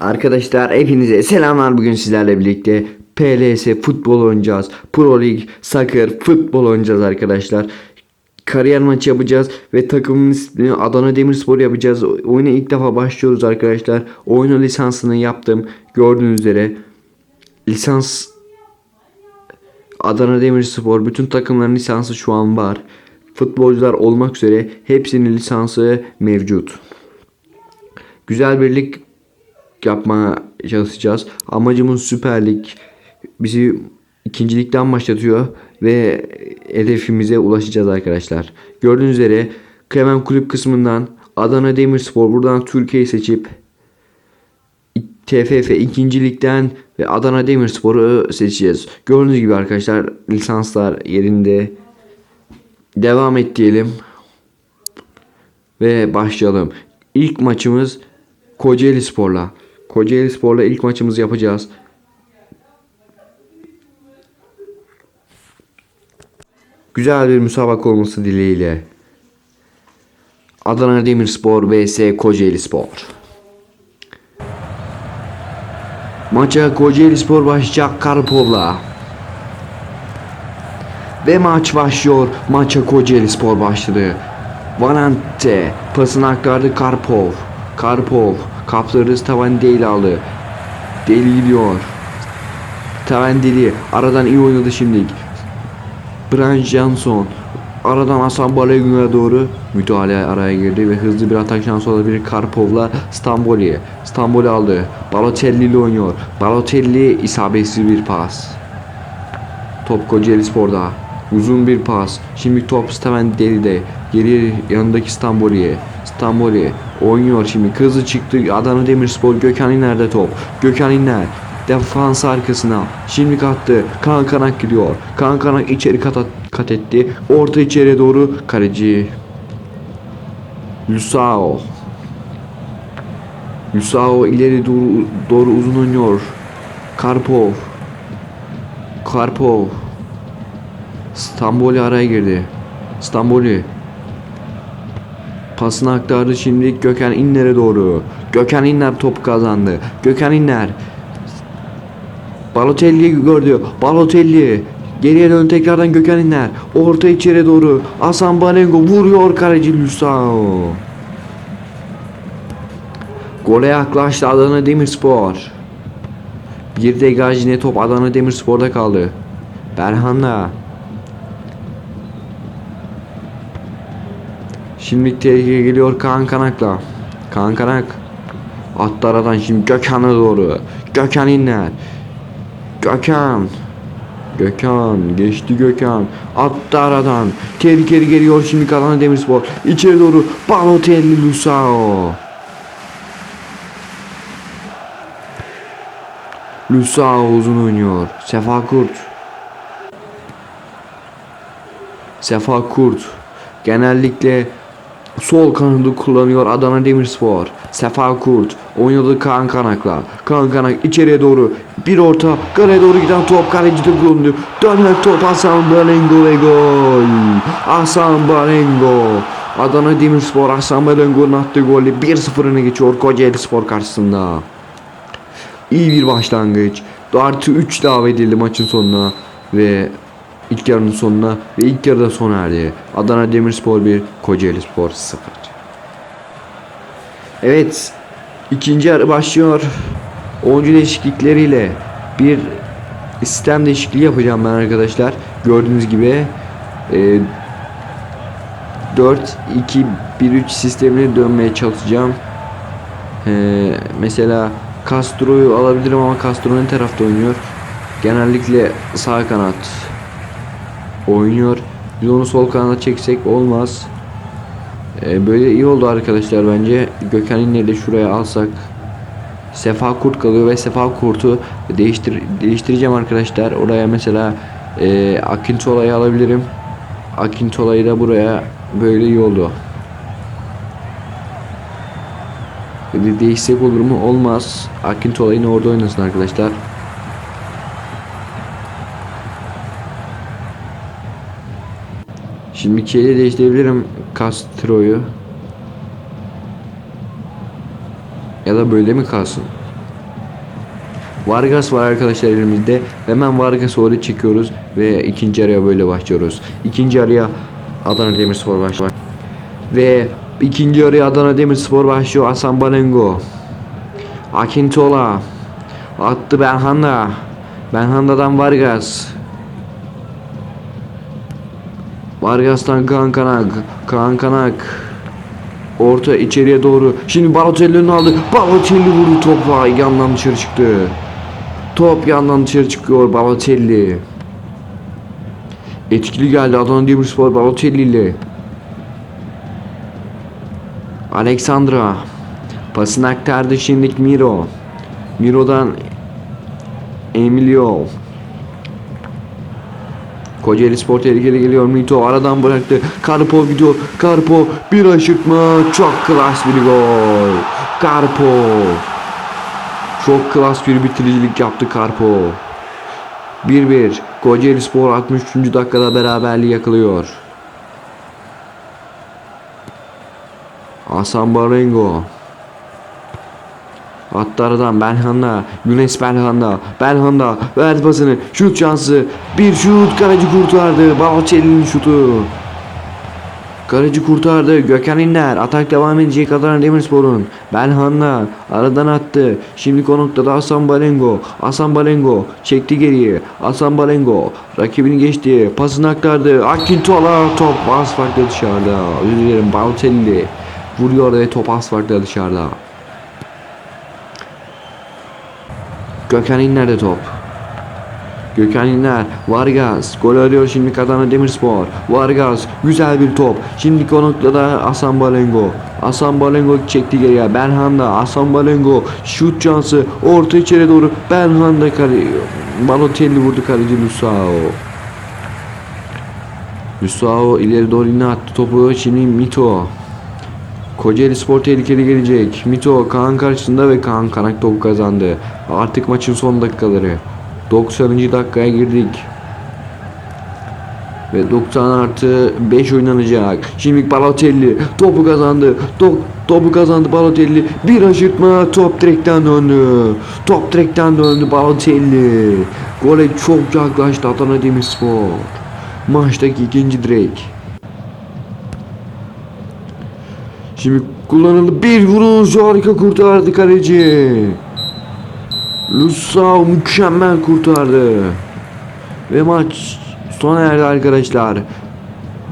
Arkadaşlar hepinize selamlar bugün sizlerle birlikte PLS futbol oynayacağız. Pro Lig Soccer futbol oynayacağız arkadaşlar. Kariyer maçı yapacağız ve takımın ismini Adana Demirspor yapacağız. Oyuna ilk defa başlıyoruz arkadaşlar. Oyunun lisansını yaptım. Gördüğünüz üzere lisans Adana Demirspor bütün takımların lisansı şu an var. Futbolcular olmak üzere hepsinin lisansı mevcut. Güzel bir lig yapmaya çalışacağız. Amacımız Süper Lig. Bizi ikincilikten başlatıyor ve hedefimize ulaşacağız arkadaşlar. Gördüğünüz üzere hemen kulüp kısmından Adana Demirspor buradan Türkiye'yi seçip TFF ikincilikten ve Adana Demirspor'u seçeceğiz. Gördüğünüz gibi arkadaşlar lisanslar yerinde. Devam et diyelim. Ve başlayalım. İlk maçımız Kocaeli Spor'la. Kocaeli Spor'la ilk maçımızı yapacağız. Güzel bir müsabaka olması dileğiyle. Adana Demirspor vs Kocaeli Spor. Maça Kocaeli Spor başlayacak Karpov'la. Ve maç başlıyor. Maça Kocaeli Spor başladı. Valente pasını aktardı Karpov. Karpov kaptırdı Tavandeli aldı. Deli gidiyor. Tavandeli aradan iyi oynadı şimdi. Brian Johnson aradan Hasan Balogun'a doğru müdahale araya girdi ve hızlı bir atak şansı olabilir Karpov'la Stamboli. Stamboli aldı. Balotelli ile oynuyor. Balotelli isabetsiz bir pas. Top Kocaeli Spor'da. Uzun bir pas. Şimdi top Steven Deli'de. Geri yanındaki Stamboli'ye. Stamboli oynuyor şimdi. Hızlı çıktı. Adana Demirspor Gökhan İner'de top. Gökhan İner. Defans arkasına. Şimdi kattı. Kaan Kanak gidiyor. Kaan Kanak içeri kat, kat etti. Orta içeriye doğru kaleci. Lusao. Lusao ileri doğru, doğru uzun oynuyor. Karpov. Karpov. Stamboli araya girdi. Stamboli. Pasını aktardı şimdi Gökhan İnler'e doğru. Gökhan İnler top kazandı. Gökhan İnler. Balotelli'yi gördü. Balotelli. Geriye dön tekrardan Gökhan İnler. Orta içeri doğru. Hasan Balengo vuruyor kaleci Lusao. Gole yaklaştı Adana Demirspor. Bir degaj yine top Adana Demirspor'da kaldı. Berhan'la. Şimdi tehlike geliyor Kaan Kanak'la. Kaan Kanak. Attı aradan şimdi Gökhan'a doğru. Gökhan inler. Gökhan. Gökhan. Geçti Gökhan. Attı aradan. Tehlikeli geliyor şimdi Adana Demirspor. İçeri doğru. Balotelli Lusao. Lusao uzun oynuyor. Sefa Kurt. Sefa Kurt. Genellikle sol kanadı kullanıyor Adana Demirspor. Sefa Kurt oynadı Kaan Kanak'la. Kaan Kanak içeriye doğru bir orta kaleye doğru giden top kalecide bulundu. Dönen top Hasan Balengo ve gol. Hasan Balengo. Adana Demirspor Hasan Balengo'nun attığı golle 1-0 öne geçiyor Kocaeli Spor karşısında. İyi bir başlangıç. Artı 3 davet edildi maçın sonuna ve ilk yarının sonuna ve ilk yarıda sona erdi. Adana Demirspor 1, Kocaeli Spor 0. Evet, ikinci yarı başlıyor. Oyuncu değişiklikleriyle bir sistem değişikliği yapacağım ben arkadaşlar. Gördüğünüz gibi e, 4-2-1-3 sistemine dönmeye çalışacağım. E, mesela Castro'yu alabilirim ama Castro ön tarafta oynuyor. Genellikle sağ kanat oynuyor. Biz onu sol kanata çeksek olmaz. Ee, böyle iyi oldu arkadaşlar bence. Gökhan İnne'yi şuraya alsak. Sefa Kurt kalıyor ve Sefa Kurt'u değiştir değiştireceğim arkadaşlar. Oraya mesela e, Akintola'yı alabilirim. Akintola'yı da buraya böyle iyi oldu. De değişsek olur mu? Olmaz. Akintola yine orada oynasın arkadaşlar. Şimdi şeyle değiştirebilirim Castro'yu. Ya da böyle mi kalsın? Vargas var arkadaşlar elimizde. Hemen Vargas'ı oraya çekiyoruz ve ikinci araya böyle başlıyoruz. İkinci araya Adana Demirspor başlıyor. Ve ikinci araya Adana Demirspor başlıyor. Hasan Balengo. Akintola. Attı Benhanda. Benhanda'dan Vargas. Vargas'tan Kaan Kanak. Kaan Kanak. Orta içeriye doğru. Şimdi Balotelli'nin aldı. Balotelli vurdu topa. Yandan dışarı çıktı. Top yandan dışarı çıkıyor Balotelli. Etkili geldi Adana Demirspor Balotelli ile. Alexandra. Pasını aktardı şimdilik Miro. Miro'dan Emilio. Kocaeli Spor tehlikeli geliyor. Mito aradan bıraktı. Karpov gidiyor. Karpov bir aşırtma. Çok klas bir gol. Karpov. Çok klas bir bitiricilik yaptı Karpov. 1-1. Kocaeli Spor 63. dakikada beraberliği yakalıyor. Hasan Barengo. Attı aradan Belhanda. Güneş Belhanda. Belhanda verdi pasını. Şut şansı. Bir şut. Kaleci kurtardı. Balotelli'nin şutu. Kaleci kurtardı. Gökhan İnler. Atak devam edecek Adana Demirspor'un. Belhanda aradan attı. Şimdi o noktada Hasan Balengo. Hasan Balengo çekti geriye. Hasan Balengo rakibini geçti. Pasını aktardı. Akintola top asfaltta dışarıda. Özür dilerim Balotelli. Vuruyor ve top asfaltta dışarıda. Gökhan İnler'de top. Gökhan İnler, Vargas, gol arıyor şimdi Adana Demirspor. Vargas, güzel bir top. Şimdi o noktada Hasan Balengo. Hasan Balengo çekti geriye. Benhanda, Hasan Balengo, şut şansı, orta içeri doğru. Benhanda kale, Balotelli vurdu kaleci Lusao. Lusao ileri doğru yine attı topu. Şimdi Mito. Kocaeli Spor tehlikeli gelecek. Mito Kaan karşısında ve Kaan Kanak topu kazandı. Artık maçın son dakikaları. 90. dakikaya girdik. Ve 90 artı 5 oynanacak. Şimdi Balotelli topu kazandı. Top, topu kazandı Balotelli. Bir aşırtma top direkten döndü. Top direkten döndü Balotelli. Gole çok yaklaştı Adana Demirspor. Maçtaki ikinci direk. Şimdi kullanıldı bir vuruş harika kurtardı kaleci. Lusao mükemmel kurtardı. Ve maç sona erdi arkadaşlar.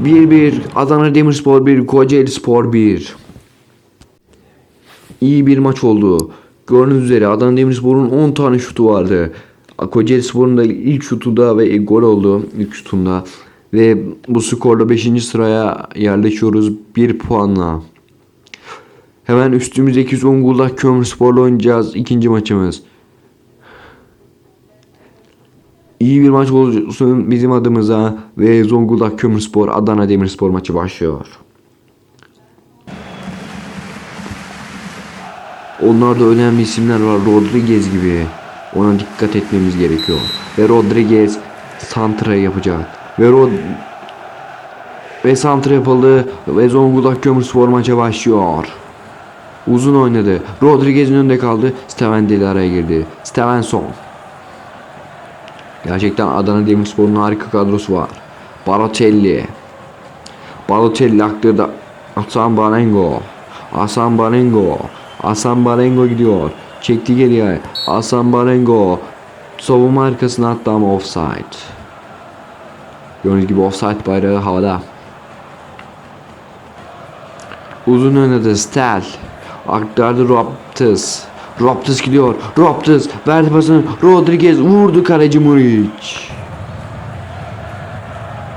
1-1 Adana Demirspor 1 Kocaeli Spor 1. İyi bir maç oldu. Gördüğünüz üzere Adana Demirspor'un 10 tane şutu vardı. Kocaeli Spor'un da ilk şutu da ve gol oldu ilk şutunda. Ve bu skorla 5. sıraya yerleşiyoruz 1 puanla. Hemen üstümüzdeki Zonguldak Kömürspor'la oynayacağız ikinci maçımız. İyi bir maç olsun bizim adımıza ve Zonguldak Kömürspor Adana Demirspor maçı başlıyor. Onlarda önemli isimler var Rodriguez gibi. Ona dikkat etmemiz gerekiyor. Ve Rodriguez santra yapacak. Ve Rod ve santra yapıldı ve Zonguldak Kömürspor maça başlıyor. Uzun oynadı. Rodriguez'in önünde kaldı. Steven Deli araya girdi. Stevenson. Gerçekten Adana Demirspor'un harika kadrosu var. Balotelli. Balotelli aktırdı. Hasan Barengo. Hasan Barengo. Hasan Barengo gidiyor. Çekti geriye. Hasan Barengo. Savunma arkasına attı ama offside. Gördüğünüz gibi offside bayrağı havada. Uzun oynadı Stel. Aktardı Raptis. Raptis gidiyor. Raptis verdi pasını. Rodriguez vurdu kaleci Muric.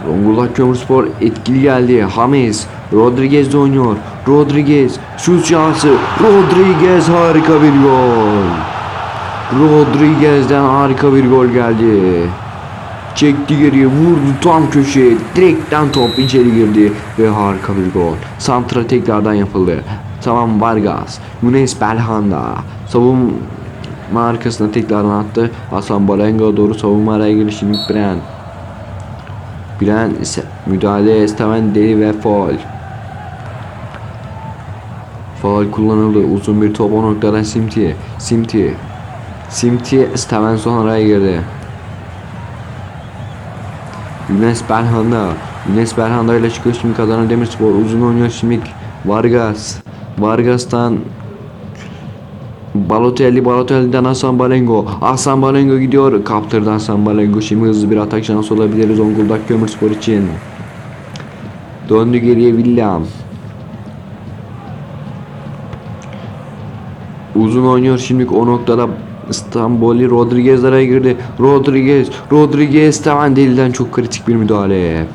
Zonguldak Kömürspor etkili geldi. Hames. Rodriguez de oynuyor. Rodriguez. Şut şansı. Rodriguez harika bir gol. Rodriguez'den harika bir gol geldi. Çekti geriye vurdu tam köşeye. Direkten top içeri girdi ve harika bir gol. Santra tekrardan yapıldı. Tamam Vargas. Yunus Belhanda. Savunma arkasına tekrardan attı. Hasan Balenga doğru savunma araya girişi Bren. Bren ise müdahale Esteban Deli ve foul. Foul kullanıldı. Uzun bir top o noktadan Simti. Simti. Simti Stevenson araya girdi. Güneş Belhanda. Güneş Belhanda ile çıkıyor şimdi Adana Demirspor. Uzun oynuyor şimdi Vargas. Vargas'tan Balotelli, Balotelli'den Hasan Balengo. Hasan Balengo gidiyor. Kaptırdı Hasan Balengo. Şimdi hızlı bir atak şansı olabilir Zonguldak Kömürspor için. Döndü geriye William. Uzun oynuyor şimdi o noktada İstanbul'i Rodriguez araya girdi. Rodriguez, Rodriguez hemen deliden çok kritik bir müdahale.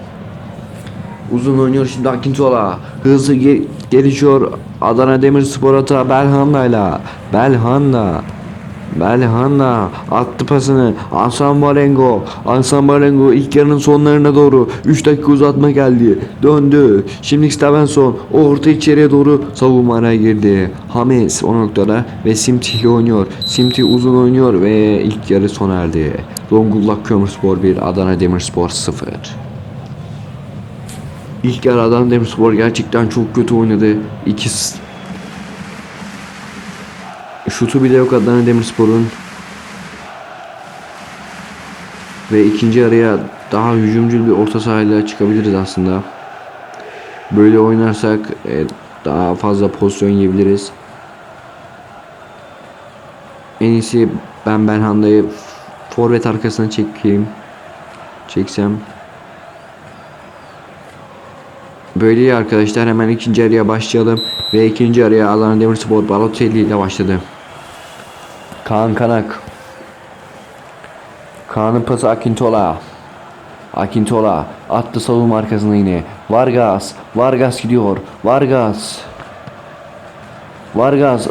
Uzun oynuyor şimdi Akintola. Hızlı ge- gelişiyor Adana Demirspor atağı Belhanda'yla. Belhanda. Belhanda attı pasını. Hasan Balengo. Hasan Balengo ilk yarının sonlarına doğru 3 dakika uzatma geldi. Döndü. Şimdi Stevenson orta içeriye doğru savunma araya girdi. Hames o noktada ve Simti ile oynuyor. Simti uzun oynuyor ve ilk yarı sona erdi. Zonguldak Kömürspor 1, Adana Demirspor 0. İlk yarı Adana Demirspor gerçekten çok kötü oynadı. İki s- şutu bile yok Adana Demirspor'un. Ve ikinci yarıya daha hücumcul bir orta sahayla çıkabiliriz aslında. Böyle oynarsak e, daha fazla pozisyon yiyebiliriz. En iyisi ben Belhanda'yı forvet arkasına çekeyim. Çeksem. Böyle arkadaşlar hemen ikinci araya başlayalım. Ve ikinci araya Adana Demirspor Balotelli ile başladı. Kaan Kanak. Kaan'ın pası Akintola. Akintola attı savunma arkasına yine. Vargas. Vargas gidiyor. Vargas. Vargas.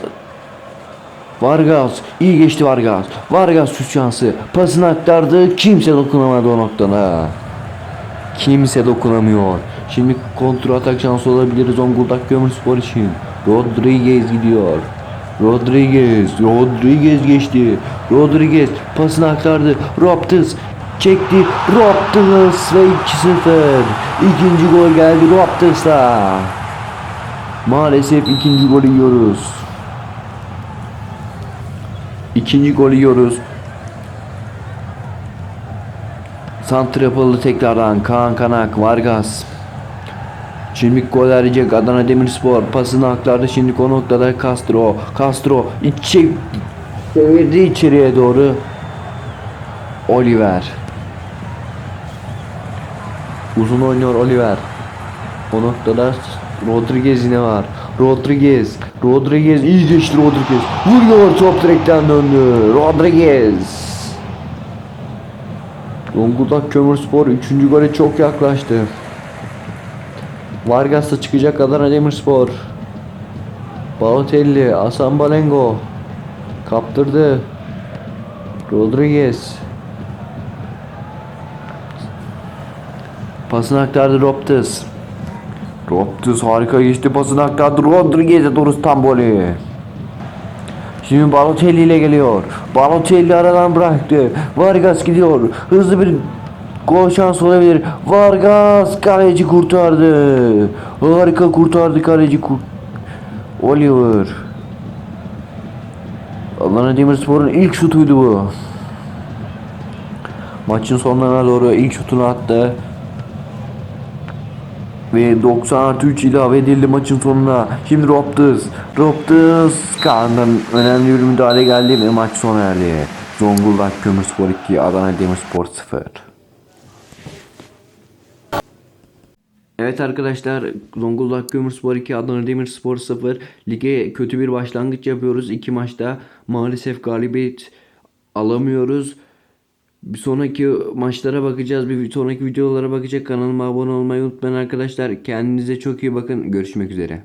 Vargas. iyi geçti Vargas. Vargas şut şansı. Pasını aktardı. Kimse dokunamadı o noktada. Kimse dokunamıyor. Şimdi kontrol atak şansı olabilir Zonguldak Kömürspor için. Rodriguez gidiyor. Rodriguez, Rodriguez geçti. Rodriguez pasını aktardı. Raptors çekti. Raptors ve 2-0. İkinci gol geldi Raptors'a. Maalesef ikinci golü yiyoruz. İkinci golü yiyoruz. Santrapalı tekrardan Kaan Kanak Vargas. Şimdi gol arayacak Adana Demirspor. Pasını aktardı. Şimdi o noktada Castro. Castro içi çevirdi içeriye doğru. Oliver. Uzun oynuyor Oliver. O noktada Rodriguez yine var. Rodriguez. Rodriguez. İyi geçti Rodriguez. Vuruyor. Top direkten döndü. Rodriguez. Zonguldak Kömürspor 3. gole çok yaklaştı. Vargas da çıkacak Adana Demirspor. Balotelli, Hasan Balengo kaptırdı. Rodriguez pasını aktardı Roptis. Roptis harika geçti pasını aktardı Rodriguez'e doğru İstanbul'u. Şimdi Balotelli ile geliyor. Balotelli aradan bıraktı. Vargas gidiyor. Hızlı bir gol şansı olabilir. Vargas kaleci kurtardı. Harika kurtardı kaleci. Kur Oliver. Adana Demirspor'un ilk şutuydu bu. Maçın sonlarına doğru ilk şutunu attı. Ve 90 artı 3 ilave edildi maçın sonuna. Şimdi Raptors. Raptors Kaan'dan önemli bir müdahale geldi ve maç sona erdi. Zonguldak Kömürspor 2, Adana Demirspor 0. Evet arkadaşlar Zonguldak Kömürspor 2 Adana Demirspor 0 lige kötü bir başlangıç yapıyoruz. iki maçta maalesef galibiyet alamıyoruz. Bir sonraki maçlara bakacağız. Bir sonraki videolara bakacak. Kanalıma abone olmayı unutmayın arkadaşlar. Kendinize çok iyi bakın. Görüşmek üzere.